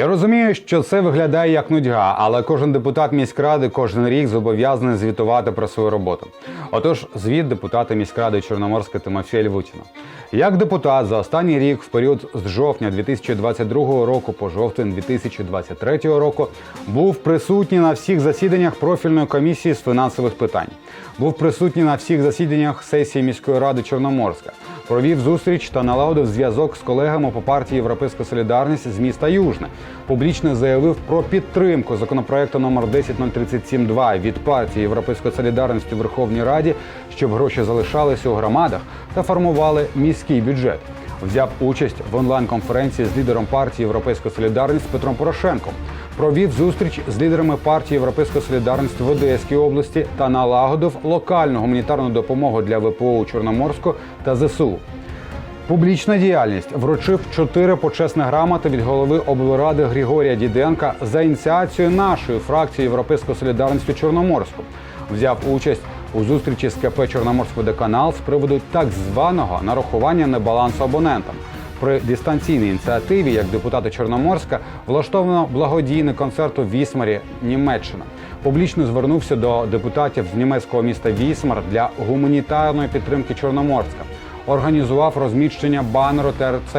Я розумію, що це виглядає як нудьга, але кожен депутат міськради кожен рік зобов'язаний звітувати про свою роботу. Отож, звіт депутата міськради Чорноморська Тимофія Львутіна. Як депутат за останній рік, в період з жовтня 2022 року по жовтень 2023 року, був присутній на всіх засіданнях профільної комісії з фінансових питань, був присутній на всіх засіданнях сесії міської ради Чорноморська, провів зустріч та налагодив зв'язок з колегами по партії Європейська Солідарність з міста Южне. Публічно заявив про підтримку законопроекту номер 10037-2 від партії Європейської солідарності у Верховній Раді, щоб гроші залишалися у громадах та формували міський бюджет. Взяв участь в онлайн-конференції з лідером партії Європейська Солідарність Петром Порошенком. Провів зустріч з лідерами партії Європейська Солідарність в Одеській області та налагодив локальну гуманітарну допомогу для ВПО у Чорноморську та ЗСУ. Публічна діяльність вручив чотири почесні грамоти від голови облради Григорія Діденка за ініціацією нашої фракції Європейської солідарності Чорноморську. Взяв участь у зустрічі з КП Чорноморськводоканал з приводу так званого нарахування на баланс абонентам. При дистанційній ініціативі, як депутати Чорноморська, влаштовано благодійний концерт у Вісмарі, Німеччина. Публічно звернувся до депутатів з німецького міста Вісмар для гуманітарної підтримки Чорноморська організував розміщення банеру ТРЦ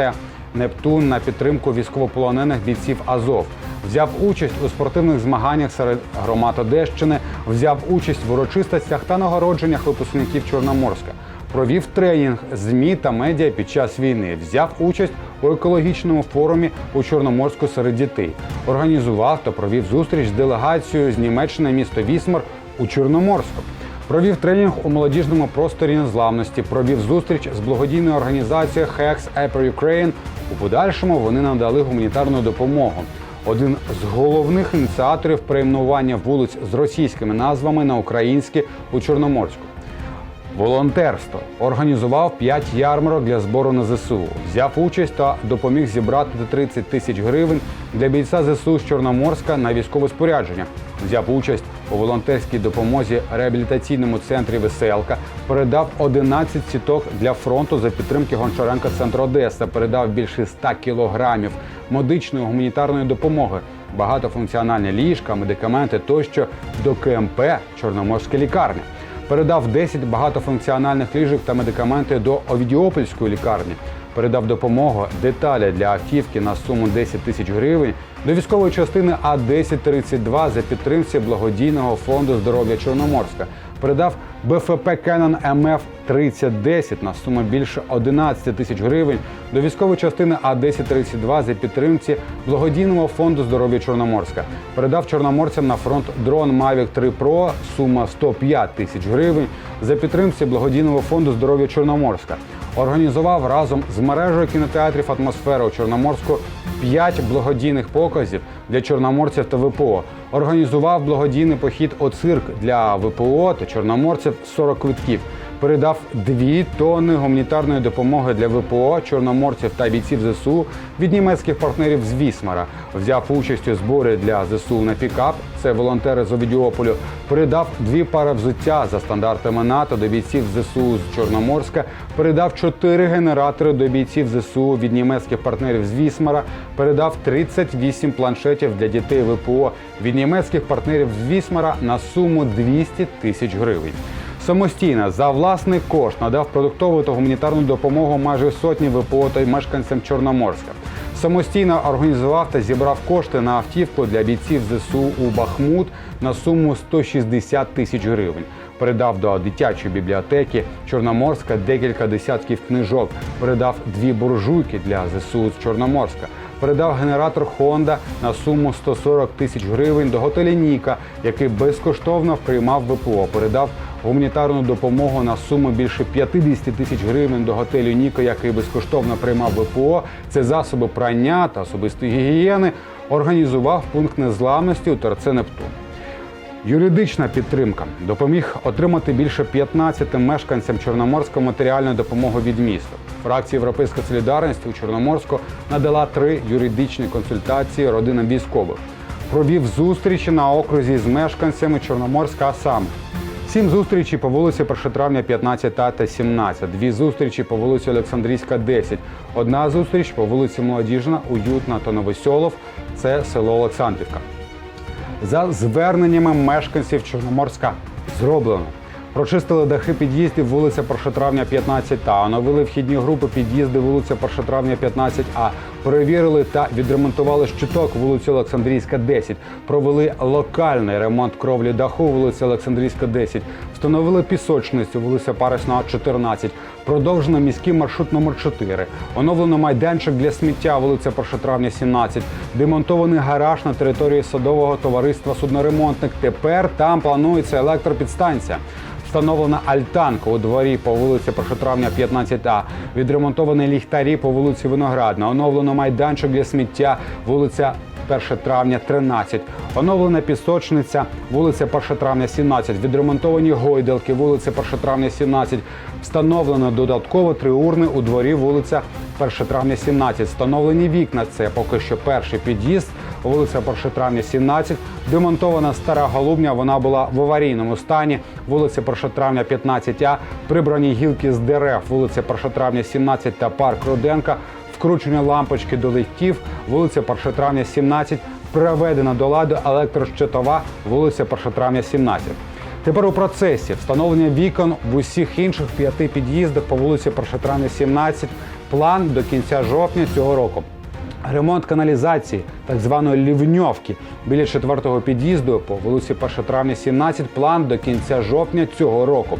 Нептун на підтримку військовополонених бійців Азов. Взяв участь у спортивних змаганнях серед громад Одещини, взяв участь в урочистостях та нагородженнях випускників Чорноморська. Провів тренінг ЗМІ та медіа під час війни. Взяв участь у екологічному форумі у Чорноморську серед дітей. Організував та провів зустріч з делегацією з Німеччини місто Вісмар у Чорноморську. Провів тренінг у молодіжному просторі незламності. Провів зустріч з благодійною організацією Hex Upper Ukraine. У подальшому вони надали гуманітарну допомогу. Один з головних ініціаторів перейменування вулиць з російськими назвами на українські у Чорноморську. Волонтерство організував 5 ярмарок для збору на ЗСУ. Взяв участь та допоміг зібрати 30 тисяч гривень для бійця ЗСУ з Чорноморська на військове спорядження. Взяв участь у волонтерській допомозі реабілітаційному центрі Веселка. Передав 11 сіток для фронту за підтримки Гончаренка Центр Одеса. Передав більше 100 кілограмів медичної гуманітарної допомоги, багатофункціональні ліжка, медикаменти тощо до КМП Чорноморська лікарня передав 10 багатофункціональних ліжок та медикаменти до Овідіопольської лікарні. Передав допомогу деталі для автівки на суму 10 тисяч гривень до військової частини А 1032 за підтримці благодійного фонду здоров'я Чорноморська. Передав БФП Canon МФ 3010 на суму більше 11 тисяч гривень до військової частини А 1032 за підтримці благодійного фонду здоров'я Чорноморська. Передав чорноморцям на фронт дрон Mavic 3 Pro, сума 105 тисяч гривень за підтримці благодійного фонду здоров'я Чорноморська. Організував разом з мережею кінотеатрів Атмосфера у Чорноморську 5 благодійних показів для чорноморців та ВПО. Організував благодійний похід у цирк для ВПО та чорноморців 40 квитків. Передав 2 тонни гуманітарної допомоги для ВПО, чорноморців та бійців ЗСУ від німецьких партнерів з Вісмара. Взяв участь у зборі для ЗСУ на пікап. Це волонтери з Овідіополю. Передав дві пари взуття за стандартами НАТО до бійців ЗСУ з Чорноморська. Передав чотири генератори до бійців ЗСУ від німецьких партнерів з Вісмара. Передав 38 планшетів для дітей ВПО від німецьких партнерів з Вісмара на суму 200 тисяч гривень. Самостійно за власний кошт надав продуктову та гуманітарну допомогу майже сотні ВПО та мешканцям Чорноморська. Самостійно організував та зібрав кошти на автівку для бійців ЗСУ у Бахмут на суму 160 тисяч гривень. Передав до дитячої бібліотеки Чорноморська декілька десятків книжок. Передав дві буржуйки для ЗСУ з Чорноморська. Передав генератор Honda на суму 140 тисяч гривень до готелі Ніка, який безкоштовно приймав ВПО. Передав гуманітарну допомогу на суму більше 50 тисяч гривень до готелю Ніка, який безкоштовно приймав ВПО. Це засоби прання та особистої гігієни. Організував пункт незламності у ТРЦ Нептун. Юридична підтримка допоміг отримати більше 15 мешканцям Чорноморського матеріальну допомогу від міста. Фракція Європейська солідарність у Чорноморську надала три юридичні консультації родинам військових. Провів зустрічі на окрузі з мешканцями Чорноморська, саме Сім зустрічей по вулиці 1 травня 15 та 17, дві зустрічі по вулиці Олександрійська, 10, одна зустріч по вулиці Молодіжна, Уютна та Новосьолов, це село Олександрівка. За зверненнями мешканців Чорноморська зроблено. Прочистили дахи під'їздів вулиця 1 травня 15А, оновили вхідні групи під'їзди вулиця 1 травня 15А, перевірили та відремонтували щиток вулиці Олександрійська, 10, провели локальний ремонт кровлі даху вулиця Олександрійська, 10, встановили пісочницю вулиця Парисного, 14, продовжено міський маршрут номер 4, оновлено майданчик для сміття вулиця 1 травня, 17, демонтований гараж на території садового товариства Судноремонтник. Тепер там планується електропідстанція. Встановлена альтанка у дворі по вулиці 1 травня 15А, відремонтовані ліхтарі по вулиці Виноградна, оновлено майданчик для сміття, вулиця 1 травня 13, оновлена пісочниця, вулиця 1 травня 17, відремонтовані гойдалки, вулиця 1 травня 17, встановлено додатково три урни у дворі вулиця 1 травня 17, встановлені вікна, це поки що перший під'їзд, вулиця 1 травня 17, демонтована стара голубня, вона була в аварійному стані, вулиця 1 травня 15А, прибрані гілки з дерев, вулиця 1 травня 17 та парк Руденка, вкручення лампочки до ліфтів, вулиця 1 травня 17, приведена до ладу електрощитова, вулиця 1 травня 17. Тепер у процесі. Встановлення вікон в усіх інших п'яти під'їздах по вулиці 1 17, план до кінця жовтня цього року. Ремонт каналізації, так званої лівньовки біля четвертого під'їзду по вулиці 1 травня 17, план до кінця жовтня цього року.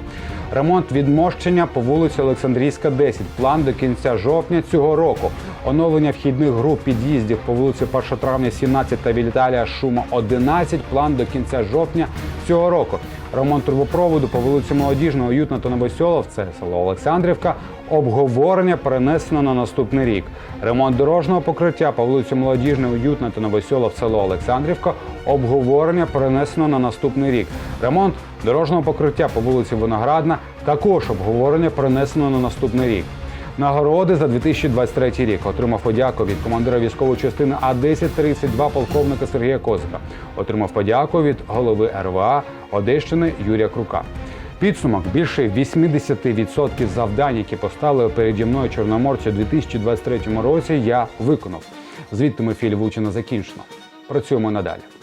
Ремонт відмощення по вулиці Олександрійська, 10, план до кінця жовтня цього року. Оновлення вхідних груп під'їздів по вулиці 1 травня 17 та Віталія Шума 11, план до кінця жовтня цього року. Ремонт трубопроводу по вулиці Молодіжного, Уютна та Новосьолов, це село Олександрівка. Обговорення перенесено на наступний рік. Ремонт дорожнього покриття по вулиці Молодіжна, Уютна та Новосьолов, село Олександрівка. Обговорення перенесено на наступний рік. Ремонт дорожнього покриття по вулиці Виноградна. Також обговорення перенесено на наступний рік. Нагороди за 2023 рік отримав подяку від командира військової частини А 1032 полковника Сергія Козика. Отримав подяку від голови РВА Одещини Юрія Крука. Підсумок більше 80% завдань, які поставили переді мною чорноморці у 2023 році, я виконав. Звідти Тимофій Львучина закінчено. Працюємо надалі.